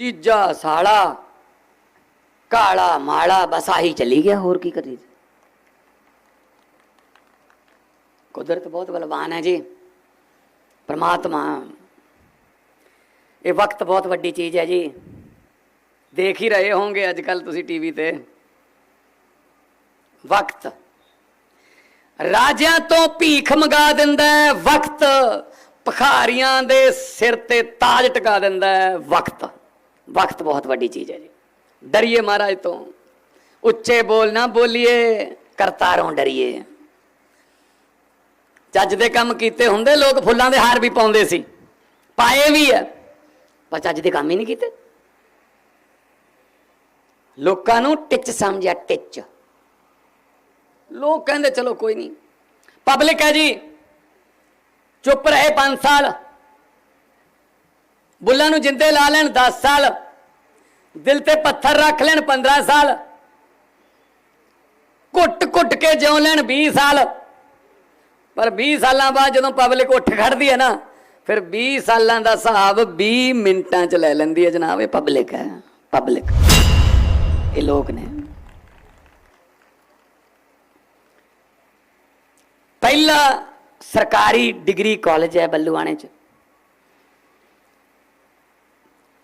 ਜੀਜਾ ਸਾਲਾ, ਕਾਲਾ ਮਾਲਾ, ਬਸ ਆਹੀ ਚਲੀ ਗਿਆ, ਹੋਰ ਕੀ ਕਰੀ ਕੁਦਰਤ ਬਹੁਤ ਬਲਵਾਨ ਹੈ ਜੀ। ਪ੍ਰਮਾਤਮਾ, ਇਹ ਵਕਤ ਬਹੁਤ ਵੱਡੀ ਚੀਜ਼ ਹੈ ਜੀ। ਦੇਖ ਹੀ ਰਹੇ ਹੋਵੋਗੇ ਅੱਜ ਕੱਲ ਤੁਸੀਂ ਟੀਵੀ ਤੇ। ਵਕਤ। ਰਾਜਿਆਂ ਤੋਂ ਭੀਖ ਮੰਗਾ ਦਿੰਦਾ ਹੈ, ਵਕਤ। ਭਖਾਰੀਆਂ ਦੇ ਸਿਰ ਤੇ ਤਾਜ ਟਿਕਾ ਦਿੰਦਾ ਹੈ, ਵਕਤ। ਵਕਤ ਬਹੁਤ ਵੱਡੀ ਚੀਜ਼ ਹੈ ਜੀ। ਡਰੀਏ ਮਹਾਰਾਜ ਤੋਂ। ਉੱਚੇ ਬੋਲ ਨਾ ਬੋਲੀਏ, ਕਰਤਾਰੋਂ ਡਰੀਏ। ਚੱਜ ਦੇ ਕੰਮ ਕੀਤੇ ਹੁੰਦੇ, ਲੋਕ ਫੁੱਲਾਂ ਦੇ ਹਾਰ ਵੀ ਪਾਉਂਦੇ ਸੀ। ਪਾਏ ਵੀ ਆ ਪਰ ਚੱਜ ਦੇ ਕੰਮ ਹੀ ਨਹੀਂ ਕੀਤੇ। ਲੋਕਾਂ ਨੂੰ ਟਿੱਚ ਸਮਝਿਆ, ਟਿੱਚ। ਲੋਕ ਕਹਿੰਦੇ, ਚਲੋ ਕੋਈ ਨਹੀਂ। ਪਬਲਿਕ ਹੈ ਜੀ, ਚੁੱਪ ਰਹੇ 5 ਸਾਲ। ਬੁੱਲਾਂ ਨੂੰ ਜਿੰਦੇ ਲਾ ਲੈਣ 10 ਸਾਲ। ਦਿਲ ਤੇ ਪੱਥਰ ਰੱਖ ਲੈਣ 15 ਸਾਲ। ਘੁੱਟ ਘੁੱਟ ਕੇ ਜਿਉ ਲੈਣ 20 ਸਾਲ। ਪਰ 20 ਸਾਲਾਂ ਬਾਅਦ ਜਦੋਂ ਪਬਲਿਕ ਉੱਠ ਖੜਦੀ ਹੈ ਨਾ, ਫਿਰ 20 ਸਾਲਾਂ ਦਾ ਹਿਸਾਬ 20 ਮਿੰਟਾਂ 'ਚ ਲੈ ਲੈਂਦੀ ਹੈ ਜਨਾਬ, ਇਹ ਪਬਲਿਕ ਹੈ ਪਬਲਿਕ ਇਹ ਲੋਕ ਨੇ। ਪਹਿਲਾ ਸਰਕਾਰੀ ਡਿਗਰੀ ਕਾਲਜ ਹੈ ਬੱਲੂਆਣੇ 'ਚ।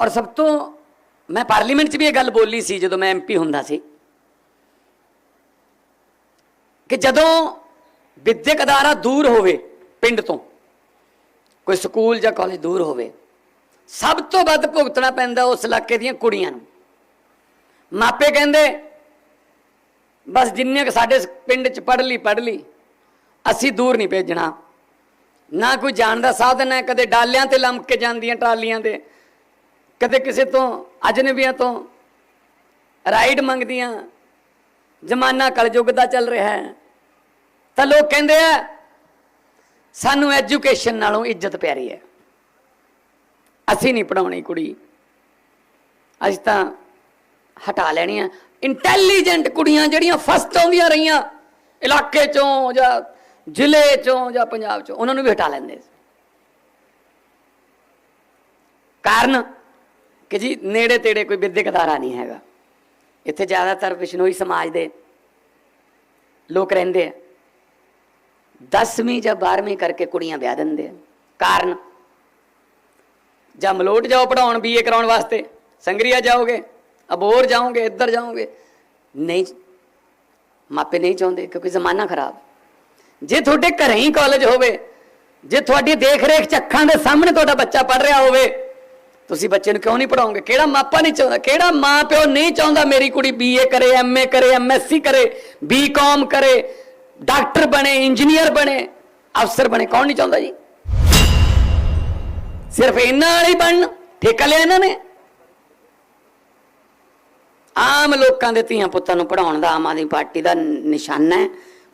ਔਰ ਸਭ ਤੋਂ ਮੈਂ ਪਾਰਲੀਮੈਂਟ 'ਚ ਵੀ ਇਹ ਗੱਲ ਬੋਲੀ ਸੀ ਜਦੋਂ ਮੈਂ ਐਮਪੀ ਹੁੰਦਾ ਸੀ। ਕਿ ਜਦੋਂ ਵਿਦਿਅਕ ਅਦਾਰਾ ਦੂਰ ਹੋਵੇ ਪਿੰਡ ਤੋਂ, ਕੋਈ ਸਕੂਲ ਜਾਂ ਕਾਲਜ ਦੂਰ ਹੋਵੇ, ਸਭ ਤੋਂ ਵੱਧ ਭੁਗਤਣਾ ਪੈਂਦਾ ਉਸ ਇਲਾਕੇ ਦੀਆਂ ਕੁੜੀਆਂ ਨੂੰ। ਮਾਪੇ ਕਹਿੰਦੇ, ਬਸ ਜਿੰਨੇ ਕੁ ਸਾਡੇ ਪਿੰਡ 'ਚ ਪੜ੍ਹ ਲਈ ਪੜ੍ਹ ਲਈ, ਅਸੀਂ ਦੂਰ ਨਹੀਂ ਭੇਜਣਾ। ਨਾ ਕੋਈ ਜਾਣ ਦਾ ਸਾਧਨ ਹੈ, ਕਦੇ ਡਾਲਿਆਂ ਤੇ ਲੰਮਕ ਕੇ ਜਾਂਦੀਆਂ ਟਰਾਲੀਆਂ ਤੇ ਕਦੇ ਕਿਸੇ ਤੋਂ, ਅਜਨਬੀਆਂ ਤੋਂ ਰਾਈਡ ਮੰਗਦੀਆਂ। ਜ਼ਮਾਨਾ ਕਲਯੁੱਗ ਦਾ ਚੱਲ ਰਿਹਾ ਹੈ। ਤਾਂ ਲੋਕ ਕਹਿੰਦੇ ਆ, ਸਾਨੂੰ ਐਜੂਕੇਸ਼ਨ ਨਾਲੋਂ ਇੱਜ਼ਤ ਪਿਆਰੀ ਹੈ। ਅਸੀਂ ਨਹੀਂ ਪੜਾਉਣੀ ਕੁੜੀ। ਅਸੀਂ ਤਾਂ ਹਟਾ ਲੈਣੀ ਲੈਣੀਆਂ ਇੰਟੈਲੀਜੈਂਟ ਕੁੜੀਆਂ ਜਿਹੜੀਆਂ ਫਸਟ ਆਉਂਦੀਆਂ ਰਹੀਆਂ, ਇਲਾਕੇ ਚੋਂ ਜਾਂ ਜ਼ਿਲ੍ਹੇ ਚੋਂ ਜਾਂ ਪੰਜਾਬ ਚੋਂ, ਉਹਨਾਂ ਨੂੰ ਵੀ ਹਟਾ ਲੈਂਦੇ ਕਾਰਨ ਕਿ ਜੀ ਨੇੜੇ ਤੇੜੇ ਕੋਈ ਵਿਦਿਅਕ ਅਦਾਰਾ ਨਹੀਂ ਹੈਗਾ। ਇੱਥੇ ਜ਼ਿਆਦਾਤਰ ਬਿਸ਼ਨੋਈ ਸਮਾਜ ਦੇ ਲੋਕ ਰਹਿੰਦੇ ਆ। 10ਵੀਂ ਜਾਂ 12ਵੀਂ ਕਰਕੇ ਕੁੜੀਆਂ ਵਿਆਹ ਦਿੰਦੇ ਆ। ਕਾਰਨ? ਜਾਂ ਮਲੋਟ ਜਾਓ ਪੜਾਉਣ ਬੀਏ ਕਰਾਉਣ ਵਾਸਤੇ। ਸੰਗਰੀਆ ਜਾਓਗੇ, ਅਬੋਰ ਜਾਓਗੇ, ਇੱਧਰ ਜਾਓਗੇ। ਨਹੀਂ, ਮਾਪੇ ਨਹੀਂ ਚਾਹੁੰਦੇ ਕਿਉਂਕਿ ਜ਼ਮਾਨਾ ਖਰਾਬ। ਜੇ ਤੁਹਾਡੇ ਘਰੇ ਹੀ ਕਾਲਜ ਹੋਵੇ, ਜੇ ਤੁਹਾਡੀ ਦੇਖ ਰੇਖ ਚ ਅੱਖਾਂ ਦੇ ਸਾਹਮਣੇ ਤੁਹਾਡਾ ਬੱਚਾ ਪੜ ਰਿਹਾ ਹੋਵੇ ਤੁਸੀਂ ਬੱਚੇ ਨੂੰ ਕਿਉਂ ਨਹੀਂ ਪੜਾਓਗੇ ਕਿਹੜਾ ਮਾਪਾ ਨਹੀਂ ਚਾਹੁੰਦਾ? ਕਿਹੜਾ ਮਾਂ ਪਿਓ ਨਹੀਂ ਚਾਹੁੰਦਾ ਮੇਰੀ ਕੁੜੀ ਬੀਏ ਕਰੇ ਐਮਏ ਕਰੇ ਐਮਐਸਸੀ ਕਰੇ ਬੀਕਾਮ ਕਰੇ, ਡਾਕਟਰ ਬਣੇ, ਇੰਜੀਨੀਅਰ ਬਣੇ, ਅਫਸਰ ਬਣੇ, ਕੌਣ ਨਹੀਂ ਚਾਹੁੰਦਾ ਜੀ? ਸਿਰਫ ਇਹਨਾਂ ਵਾਲੀ ਬਣਨ, ਠੇਕਾ ਲਿਆ ਇਹਨਾਂ ਨੇ। ਆਮ ਲੋਕਾਂ ਦੇ ਧੀਆਂ ਪੁੱਤਾਂ ਨੂੰ ਪੜਾਉਣ ਦਾ ਆਮ ਆਦਮੀ ਪਾਰਟੀ ਦਾ ਨਿਸ਼ਾਨਾ ਹੈ,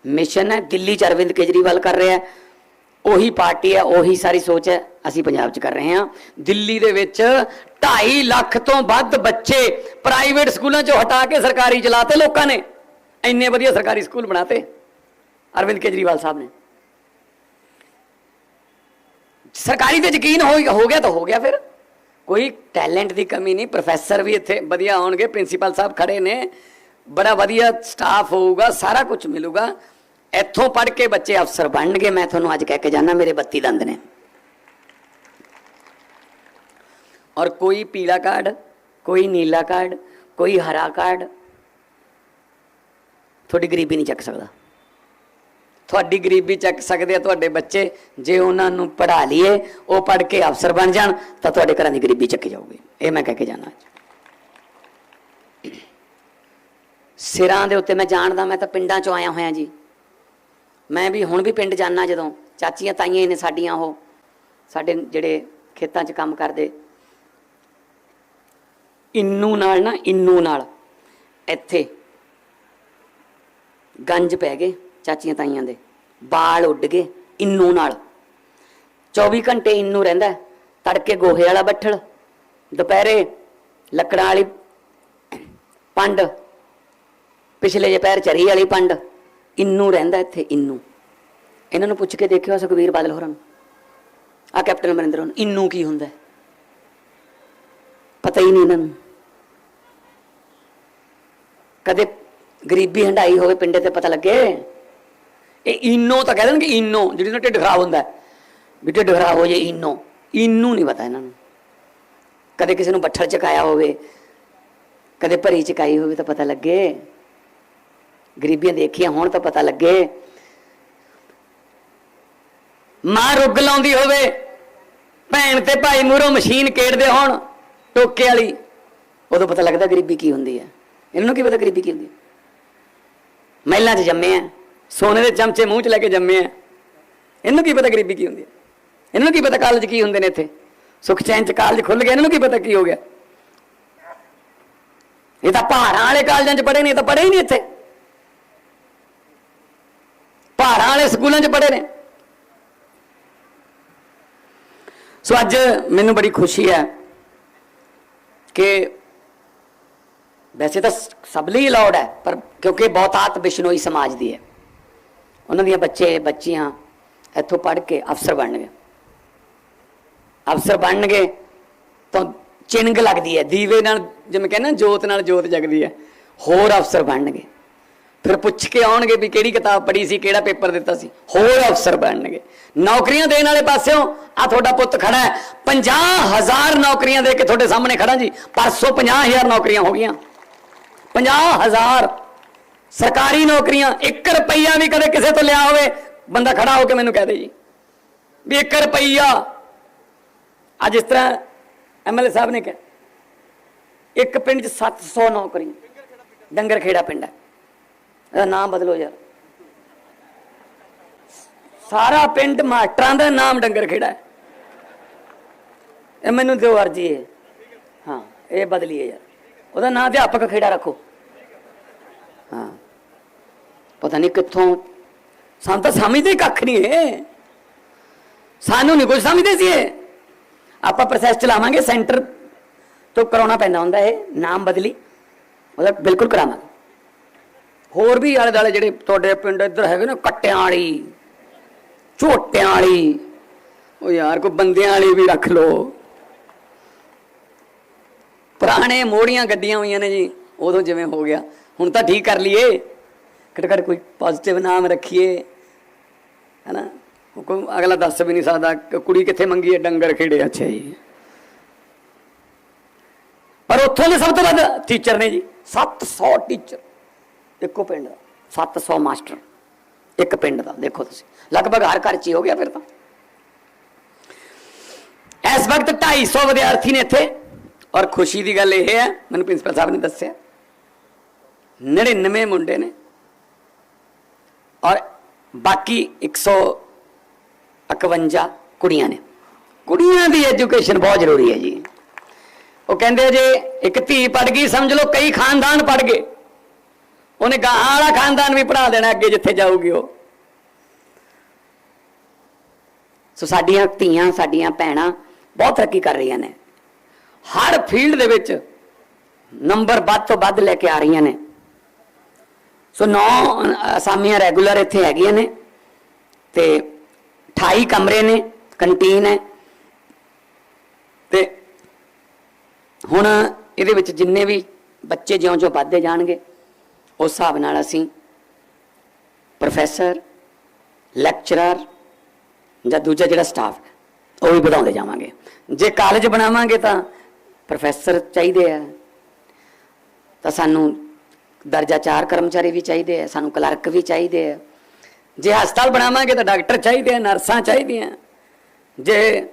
ਮਿਸ਼ਨ ਹੈ, ਦਿੱਲੀ ਚ ਅਰਵਿੰਦ ਕੇਜਰੀਵਾਲ ਕਰ ਰਿਹਾ ਹੈ। ਉਹੀ ਪਾਰਟੀ ਹੈ, ਉਹੀ ਸਾਰੀ ਸੋਚ ਹੈ, ਅਸੀਂ ਪੰਜਾਬ ਚ ਕਰ ਰਹੇ ਹਾਂ। ਦਿੱਲੀ ਦੇ ਵਿੱਚ 2.5 ਲੱਖ ਤੋਂ ਵੱਧ ਬੱਚੇ ਪ੍ਰਾਈਵੇਟ ਸਕੂਲਾਂ ਚੋਂ ਹਟਾ ਕੇ ਸਰਕਾਰੀ ਚਲਾਤੇ ਲੋਕਾਂ ਨੇ। ਇੰਨੇ ਵਧੀਆ ਸਰਕਾਰੀ ਸਕੂਲ ਬਣਾਤੇ, ਅਰਵਿੰਦ ਕੇਜਰੀਵਾਲ ਸਾਹਿਬ ਨੇ। ਸਰਕਾਰੀ ਤੇ ਯਕੀਨ ਹੋ ਹੋ ਗਿਆ ਤਾਂ ਹੋ ਗਿਆ ਫਿਰ। ਕੋਈ ਟੈਲੈਂਟ ਦੀ ਕਮੀ ਨਹੀਂ, ਪ੍ਰੋਫੈਸਰ ਵੀ ਇੱਥੇ ਵਧੀਆ ਆਉਣਗੇ ਪ੍ਰਿੰਸੀਪਲ ਸਾਹਿਬ ਖੜੇ ਨੇ। ਬੜਾ ਵਧੀਆ ਸਟਾਫ ਹੋਊਗਾ, ਸਾਰਾ ਕੁਝ ਮਿਲੂਗਾ। ਇੱਥੋਂ ਪੜ੍ਹ ਕੇ ਬੱਚੇ ਅਫਸਰ ਬਣਨਗੇ, ਮੈਂ ਤੁਹਾਨੂੰ ਅੱਜ ਕਹਿ ਕੇ ਜਾਣਾ ਮੇਰੇ 32 ਦੰਦ ਨੇ। ਔਰ ਕੋਈ ਪੀਲਾ ਕਾਰਡ, ਕੋਈ ਨੀਲਾ ਕਾਰਡ, ਕੋਈ ਹਰਾ ਕਾਰਡ, ਤੁਹਾਡੀ ਗਰੀਬੀ ਨਹੀਂ ਚੱਕ ਸਕਦਾ। ਤੁਹਾਡੀ ਗਰੀਬੀ ਚੱਕ ਸਕਦੇ ਆ ਤੁਹਾਡੇ ਬੱਚੇ, ਜੇ ਉਹਨਾਂ ਨੂੰ ਪੜ੍ਹਾ ਲਈਏ, ਉਹ ਪੜ੍ਹ ਕੇ ਅਫਸਰ ਬਣ ਜਾਣ, ਤਾਂ ਤੁਹਾਡੇ ਘਰਾਂ ਦੀ ਗਰੀਬੀ ਚੱਕੀ ਜਾਊਗੀ। ਇਹ ਮੈਂ ਕਹਿ ਕੇ ਜਾਣਾ ਅੱਜ। ਸਿਰਾਂ ਦੇ ਉੱਤੇ ਮੈਂ ਜਾਣਦਾ, ਮੈਂ ਤਾਂ ਪਿੰਡਾਂ ਚੋਂ ਆਇਆ ਹੋਇਆ ਜੀ। ਮੈਂ ਵੀ ਹੁਣ ਵੀ ਪਿੰਡ ਜਾਣਾ ਜਦੋਂ। ਚਾਚੀਆਂ ਤਾਈਆਂ ਨੇ ਸਾਡੀਆਂ ਉਹ। ਸਾਡੇ ਜਿਹੜੇ ਖੇਤਾਂ 'ਚ ਕੰਮ ਕਰਦੇ। ਇੰਨੂ ਨਾਲ ਨਾ ਇੰਨੂ ਨਾਲ ਇੱਥੇ ਗੰਜ ਪੈ ਗਏ ਚਾਚੀਆਂ ਤਾਈਆਂ ਦੇ। ਬਾਲ ਉੱਡ ਗਏ ਇੰਨੂ ਨਾਲ। 24 ਘੰਟੇ ਇੰਨੂ ਰਹਿੰਦਾ। ਤੜਕੇ ਗੋਹੇ ਵਾਲਾ ਬੱਠਲ, ਦੁਪਹਿਰੇ ਲੱਕੜਾਂ ਵਾਲੀ ਪੰਡ, ਪਿਛਲੇ ਜੇ ਪੈਰ ਚਰੀ ਵਾਲੀ ਪੰਡ। ਇੰਨੂ ਰਹਿੰਦਾ ਇੱਥੇ, ਇੰਨੂ। ਇਹਨਾਂ ਨੂੰ ਪੁੱਛ ਕੇ ਦੇਖਿਓ ਸੁਖਵੀਰ ਬਾਦਲ ਹੋਰਾਂ ਨੂੰ। ਆ ਕੈਪਟਨ ਅਮਰਿੰਦਰ ਨੂੰ। ਇੰਨੂ ਕੀ ਹੁੰਦਾ ਪਤਾ ਹੀ ਨਹੀਂ ਇਹਨਾਂ ਨੂੰ। ਕਦੇ ਗਰੀਬੀ ਹੰਡਾਈ ਹੋਵੇ, ਪਿੰਡੇ ਤੇ ਪਤਾ ਲੱਗੇ। ਇਹ ਇਨੋ ਤਾਂ ਕਹਿ ਕਿ ਇਨੋ, ਜਿਹੜੀ ਨਾ ਢਿੱਡ ਖਰਾਬ ਹੁੰਦਾ ਵੀ ਢਿੱਡ ਖਰਾਬ ਹੋ ਜੇ ਇਨੋ। ਇਨੂ ਨਹੀਂ ਪਤਾ ਇਹਨਾਂ ਨੂੰ। ਕਦੇ ਕਿਸੇ ਨੂੰ ਬੱਠਲ ਚਕਾਇਆ ਹੋਵੇ, ਕਦੇ ਭਰੀ ਚਕਾਈ ਹੋਵੇ ਤਾਂ ਪਤਾ ਲੱਗੇ। ਗਰੀਬੀਆਂ ਦੇਖੀਆਂ, ਹੋਣ ਤਾਂ ਪਤਾ ਲੱਗੇ। ਮਾਂ ਰੁੱਗ ਲਾਉਂਦੀ ਹੋਵੇ, ਭੈਣ ਤੇ ਭਾਈ ਮੂਹਰੋਂ ਮਸ਼ੀਨ ਕੇੜਦੇ ਹੋਣ, ਟੋਕੇ ਵਾਲੀ, ਉਦੋਂ ਪਤਾ ਲੱਗਦਾ ਗਰੀਬੀ ਕੀ ਹੁੰਦੀ ਹੈ। ਇਹਨੂੰ ਕੀ ਪਤਾ ਗਰੀਬੀ ਕੀ ਹੁੰਦੀ ਹੈ? ਮਹਿਲਾਂ 'ਚ ਜੰਮੇ ਆ, ਸੋਨੇ ਦੇ ਚਮਚੇ ਮੂੰਹ 'ਚ ਲੈ ਕੇ ਜੰਮੇ ਆ। ਇਹਨੂੰ ਕੀ ਪਤਾ ਗਰੀਬੀ ਕੀ ਹੁੰਦੀ ਹੈ? ਇਹਨੂੰ ਕੀ ਪਤਾ ਕਾਲਜ ਕੀ ਹੁੰਦੇ ਨੇ ਇੱਥੇ? ਸੁਖ ਚੈਨ 'ਚ ਕਾਲਜ ਖੁੱਲ ਗਿਆ, ਇਹਨਾਂ ਨੂੰ ਕੀ ਪਤਾ ਕੀ ਹੋ ਗਿਆ? ਇਹ ਤਾਂ ਪਹਾੜਾਂ ਵਾਲੇ ਕਾਲਜਾਂ 'ਚ ਪੜ੍ਹੇ ਨੇ, ਇਹ ਤਾਂ ਪੜ੍ਹੇ ਹੀ ਨਹੀਂ ਇੱਥੇ ਪਹਾੜਾਂ ਵਾਲੇ ਸਕੂਲਾਂ 'ਚ ਪੜ੍ਹੇ ਨੇ। ਸੋ ਅੱਜ ਮੈਨੂੰ ਬੜੀ ਖੁਸ਼ੀ ਹੈ ਕਿ ਵੈਸੇ ਤਾਂ ਸਭ ਲਈ ਅਲਾਉਡ ਹੈ, ਪਰ ਕਿਉਂਕਿ ਬਹੁਤਾਤ ਬਿਸ਼ਨੋਈ ਸਮਾਜ ਦੀ ਹੈ। ਉਹਨਾਂ ਦੀਆਂ ਬੱਚੇ, ਬੱਚੀਆਂ ਇੱਥੋਂ ਪੜ੍ਹ ਕੇ ਅਫਸਰ ਬਣਨਗੇ ਅਫਸਰ ਬਣਨਗੇ ਤਾਂ ਚਿੰਗ ਲੱਗਦੀ ਹੈ, ਦੀਵੇ ਨਾਲ ਜਿਵੇਂ ਕਹਿੰਦੇ ਨਾ, ਜੋਤ ਨਾਲ ਜੋਤ ਜਗਦੀ ਹੈ, ਹੋਰ ਅਫਸਰ ਬਣਨਗੇ ਫਿਰ ਪੁੱਛ ਕੇ ਆਉਣਗੇ ਵੀ ਕਿਹੜੀ ਕਿਤਾਬ ਪੜ੍ਹੀ ਸੀ, ਕਿਹੜਾ ਪੇਪਰ ਦਿੱਤਾ ਸੀ। ਹੋਰ ਅਫਸਰ ਬਣਨਗੇ। ਨੌਕਰੀਆਂ ਦੇਣ ਵਾਲੇ ਪਾਸਿਓਂ ਆ ਤੁਹਾਡਾ ਪੁੱਤ ਖੜਾ ਹੈ। 50000 ਨੌਕਰੀਆਂ ਦੇ ਕੇ ਤੁਹਾਡੇ ਸਾਹਮਣੇ ਖੜਾ ਜੀ। ਪਰਸੋਂ 50000 ਨੌਕਰੀਆਂ ਹੋ ਗਈਆਂ। 50000 ਸਰਕਾਰੀ ਨੌਕਰੀਆਂ 1 ਰੁਪਈਆ ਵੀ ਕਦੇ ਕਿਸੇ ਤੋਂ ਲਿਆ ਹੋਵੇ, ਬੰਦਾ ਖੜਾ ਹੋ ਕੇ ਮੈਨੂੰ ਕਹਿ ਦੇ ਜੀ। ਵੀ 1 ਰੁਪਈਆ। ਅੱਜ ਇਸ ਤਰ੍ਹਾਂ ਐਮਐਲਏ ਸਾਹਿਬ ਨੇ ਕਿਹਾ, ਇੱਕ ਪਿੰਡ 'ਚ 700 ਨੌਕਰੀ। ਡੰਗਰ ਖੇੜਾ ਪਿੰਡ ਹੈ। ਇਹਦਾ ਨਾਮ ਬਦਲੋ ਯਾਰ। ਸਾਰਾ ਪਿੰਡ ਮਾਸਟਰਾਂ ਦਾ ਨਾਮ ਡੰਗਰ ਖੇੜਾ ਇਹ ਮੈਨੂੰ ਦਿਓ ਅਰਜੀ ਹੈ ਹਾਂ, ਇਹ ਬਦਲੀਏ ਯਾਰ। ਉਹਦਾ ਨਾਮ ਅਧਿਆਪਕ ਖੇੜਾ ਰੱਖੋ। ਹਾਂ। ਪਤਾ ਨਹੀਂ ਕਿੱਥੋਂ। ਸਾਨੂੰ ਤਾਂ ਸਮਝਦੇ ਕੱਖ ਨਹੀਂ ਹੈ ਸਾਨੂੰ ਨਹੀਂ ਕੁਝ ਸਮਝਦੇ ਸੀ ਇਹ। ਆਪਾਂ ਪ੍ਰੋਸੈਸ ਚਲਾਵਾਂਗੇ ਸੈਂਟਰ ਤੋਂ ਕਰਾਉਣਾ ਪੈਂਦਾ ਹੁੰਦਾ ਇਹ। ਨਾਮ ਬਦਲੀ। ਉਹਦਾ ਬਿਲਕੁਲ ਕਰਾਵਾਂਗੇ। ਹੋਰ ਵੀ ਆਲੇ ਦਾਲੇ ਜਿਹੜੇ ਤੁਹਾਡੇ ਪਿੰਡ ਇੱਧਰ ਹੈਗੇ ਨਾ, ਕੱਟਿਆਂ ਵਾਲੀ, ਝੋਟਿਆਂ ਵਾਲੀ, ਉਹ ਯਾਰ ਕੋਈ ਬੰਦਿਆਂ ਵਾਲੀ ਵੀ ਰੱਖ ਲਓ। ਪੁਰਾਣੇ ਮੋੜੀਆਂ ਗੱਡੀਆਂ ਹੋਈਆਂ ਨੇ ਜੀ, ਉਦੋਂ ਜਿਵੇਂ ਹੋ ਗਿਆ। ਹੁਣ ਤਾਂ ਠੀਕ ਕਰ ਲਈਏ। ਘਟ ਘੱਟ ਕੋਈ ਪੋਜ਼ਿਟਿਵ ਨਾਮ ਰੱਖੀਏ। ਹੈਨਾ? ਉਹ ਕੋਈ ਅਗਲਾ ਦੱਸ ਵੀ ਨਹੀਂ ਸਕਦਾ ਕਿ ਕੁੜੀ ਕਿੱਥੇ ਮੰਗੀ ਹੈ, ਡੰਗਰ ਖੇੜੇ ਅੱਛਾ ਜੀ। ਪਰ ਉੱਥੋਂ ਦੇ ਸਭ ਤੋਂ ਵੱਧ ਟੀਚਰ ਨੇ ਜੀ 700 ਟੀਚਰ ਇੱਕੋ ਪਿੰਡ ਦਾ 700 ਮਾਸਟਰ, ਇੱਕ ਪਿੰਡ ਦਾ, ਦੇਖੋ ਤੁਸੀਂ। ਲਗਭਗ ਹਰ ਘਰ 'ਚ ਹੀ ਹੋ ਗਿਆ ਫਿਰ ਤਾਂ। ਇਸ ਵਕਤ 250 ਵਿਦਿਆਰਥੀ ਨੇ ਇੱਥੇ, ਔਰ ਖੁਸ਼ੀ ਦੀ ਗੱਲ ਇਹ ਹੈ, ਮੈਨੂੰ ਪ੍ਰਿੰਸੀਪਲ ਸਾਹਿਬ ਨੇ ਦੱਸਿਆ 99 ਮੁੰਡੇ ਨੇ, ਔਰ ਬਾਕੀ 151 ਕੁੜੀਆਂ ਨੇ। ਕੁੜੀਆਂ ਦੀ ਐਜੂਕੇਸ਼ਨ ਬਹੁਤ ਜ਼ਰੂਰੀ ਹੈ ਜੀ। ਉਹ ਕਹਿੰਦੇ ਜੇ ਇੱਕ ਧੀ ਪੜ ਗਈ, ਸਮਝ ਲਓ ਕਈ ਖਾਨਦਾਨ ਪੜ ਗਏ। ਉਹਨੇ ਗਾਂ ਵਾਲਾ ਖਾਨਦਾਨ ਵੀ ਪੜਾ ਦੇਣਾ ਅੱਗੇ ਜਿੱਥੇ ਜਾਊਗੀ ਉਹ। ਸੋ ਸਾਡੀਆਂ ਧੀਆਂ, ਸਾਡੀਆਂ ਭੈਣਾਂ ਬਹੁਤ ਤਰੱਕੀ ਕਰ ਰਹੀਆਂ ਨੇ। ਹਰ ਫੀਲਡ ਦੇ ਵਿੱਚ ਨੰਬਰ ਵੱਧ ਤੋਂ ਵੱਧ ਲੈ ਕੇ ਆ ਰਹੀਆਂ ਨੇ। ਸੋ ਨੌ ਅਸਾਮੀਆਂ ਰੈਗੂਲਰ ਇੱਥੇ ਹੈਗੀਆਂ ਨੇ ਤੇ 28 ਕਮਰੇ ਨੇ, ਕੰਟੀਨ ਹੈ। ਤੇ ਹੁਣ ਇਹਦੇ ਵਿੱਚ ਜਿੰਨੇ ਵੀ ਬੱਚੇ ਜਿਉਂ-ਜਿਉਂ ਵੱਧਦੇ ਜਾਣਗੇ ਉਸ ਹਿਸਾਬ ਨਾਲ ਅਸੀਂ ਪ੍ਰੋਫੈਸਰ, ਲੈਕਚਰਰ ਜਾਂ ਦੂਜਾ ਜਿਹੜਾ ਸਟਾਫ ਉਹ ਵੀ ਵਧਾਉਂਦੇ ਜਾਵਾਂਗੇ। ਜੇ ਕਾਲਜ ਬਣਾਵਾਂਗੇ ਤਾਂ ਪ੍ਰੋਫੈਸਰ ਚਾਹੀਦੇ ਆ। ਤਾਂ ਸਾਨੂੰ ਦਰਜਾ 4 ਕਰਮਚਾਰੀ ਵੀ ਚਾਹੀਦੇ ਆ, ਸਾਨੂੰ ਕਲਰਕ ਵੀ ਚਾਹੀਦੇ ਆ। ਜੇ ਹਸਪਤਾਲ ਬਣਾਵਾਂਗੇ ਤਾਂ ਡਾਕਟਰ ਚਾਹੀਦੇ ਆ, ਨਰਸਾਂ ਚਾਹੀਦੀਆਂ। ਜੇ